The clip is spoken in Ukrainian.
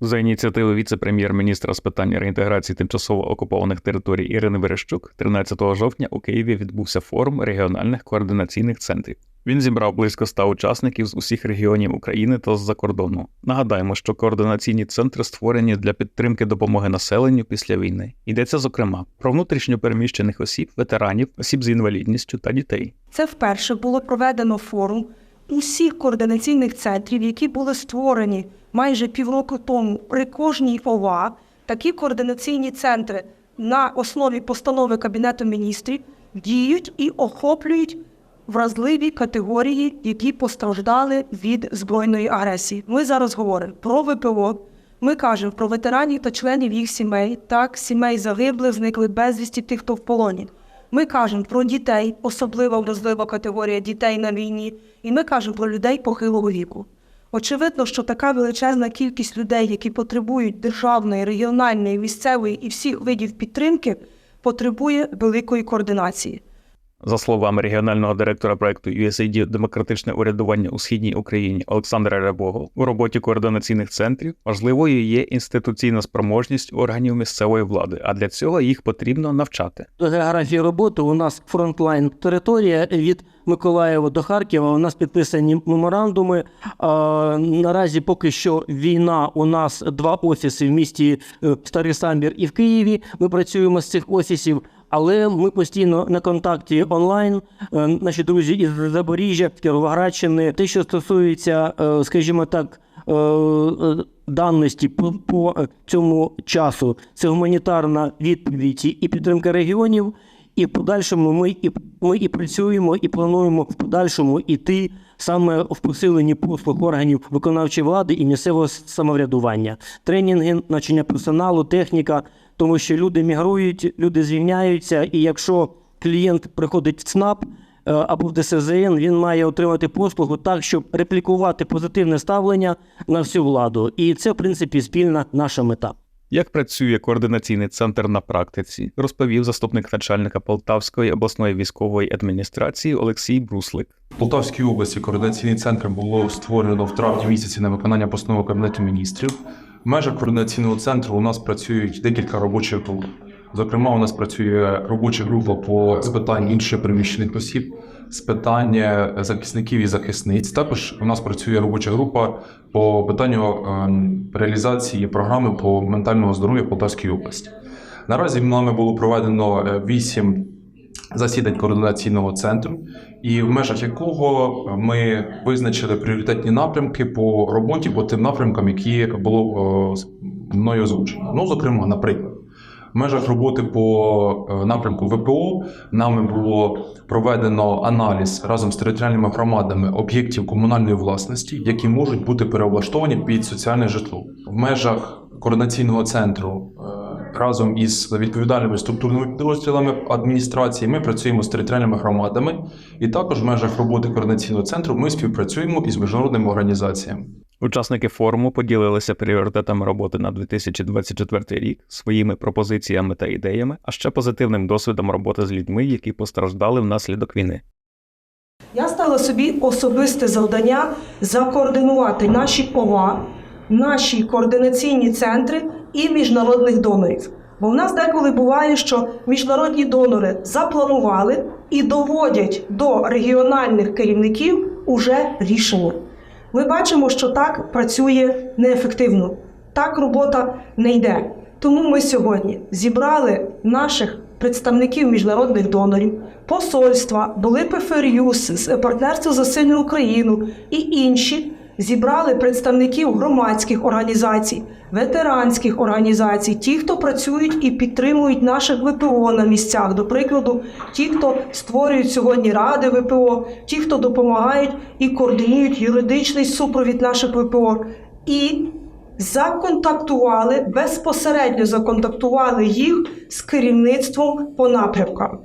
За ініціативи віце-прем'єр-міністра з питань реінтеграції тимчасово окупованих територій Ірини Верещук, 13 жовтня у Києві відбувся форум регіональних координаційних центрів. Він зібрав близько 100 учасників з усіх регіонів України та з-за кордону. Нагадаємо, що координаційні центри створені для підтримки допомоги населенню після війни. Йдеться зокрема про внутрішньо переміщених осіб, ветеранів, осіб з інвалідністю та дітей. Це вперше було проведено форум усіх координаційних центрів, які були створені майже півроку тому при кожній ОВА. Такі координаційні центри на основі постанови Кабінету міністрів діють і охоплюють вразливі категорії, які постраждали від збройної агресії. Ми зараз говоримо про ВПО. Ми кажемо про ветеранів та членів їх сімей, так, сімей загиблих, зникли безвісті тих, хто в полоні. Ми кажемо про дітей, особливо вразлива категорія дітей на війні, і ми кажемо про людей похилого віку. Очевидно, що така величезна кількість людей, які потребують державної, регіональної, місцевої і всіх видів підтримки, потребує великої координації. За словами регіонального директора проекту USAID Демократичне урядування у східній Україні Олександра Рябого, у роботі координаційних центрів важливою є інституційна спроможність органів місцевої влади, а для цього їх потрібно навчати. До географії роботи у нас фронтлайн територія від Миколаєва до Харкова. У нас підписані меморандуми. Наразі поки що війна. У нас два офіси в місті е, Старий Самбір і в Києві. Ми працюємо з цих офісів. Але ми постійно на контакті онлайн. Е, Наші друзі із Запоріжжя, Кіровоградщини. Те, що стосується, е, скажімо так, е, даності по, по цьому часу, це гуманітарна відповідь і підтримка регіонів. І в подальшому ми і ми і працюємо, і плануємо в подальшому іти саме в посиленні послуг органів виконавчої влади і місцевого самоврядування, тренінги, навчання персоналу, техніка, тому що люди мігрують, люди звільняються, і якщо клієнт приходить в ЦНАП е, або в ДСЗН, він має отримати послугу так, щоб реплікувати позитивне ставлення на всю владу. І це, в принципі, спільна наша мета. Як працює координаційний центр на практиці, розповів заступник начальника Полтавської обласної військової адміністрації Олексій Бруслик. В Полтавській області координаційний центр було створено в травні місяці на виконання постанови Кабінету міністрів. В межах координаційного центру у нас працюють декілька робочих груп. Зокрема, у нас працює робоча група по з питань інших переміщених осіб, з питання захисників і захисниць. Також у нас працює робоча група по питанню ем, реалізації програми по ментальному здоров'ю в Полтавській області. Наразі нами було проведено е, вісім засідань координаційного центру, і в межах якого ми визначили пріоритетні напрямки по роботі по тим напрямкам, які було з- мною озвучено. Ну, зокрема, наприклад. Межах роботи по е, напрямку ВПО нами було проведено аналіз разом з територіальними громадами об'єктів комунальної власності, які можуть бути переоблаштовані під соціальне житло. В межах координаційного центру е, разом із відповідальними структурними підрозділами адміністрації ми працюємо з територіальними громадами, і також в межах роботи координаційного центру ми співпрацюємо із міжнародними організаціями. Учасники форуму поділилися пріоритетами роботи на 2024 рік, своїми пропозиціями та ідеями, а ще позитивним досвідом роботи з людьми, які постраждали внаслідок війни. Я ставила собі особисте завдання закоординувати наші ОВА, наші координаційні центри і міжнародних донорів. Бо в нас деколи буває, що міжнародні донори запланували і доводять до регіональних керівників уже рішення. Ми бачимо, що так працює неефективно, так робота не йде. Тому ми сьогодні зібрали наших представників міжнародних донорів, посольства, були ПФРЮС, партнерство за сильну Україну і інші. Зібрали представників громадських організацій, ветеранських організацій, ті, хто працюють і підтримують наших ВПО на місцях. До прикладу, ті, хто створюють сьогодні ради ВПО, ті, хто допомагають і координують юридичний супровід наших ВПО. І законтактували, безпосередньо законтактували їх з керівництвом по напрямкам.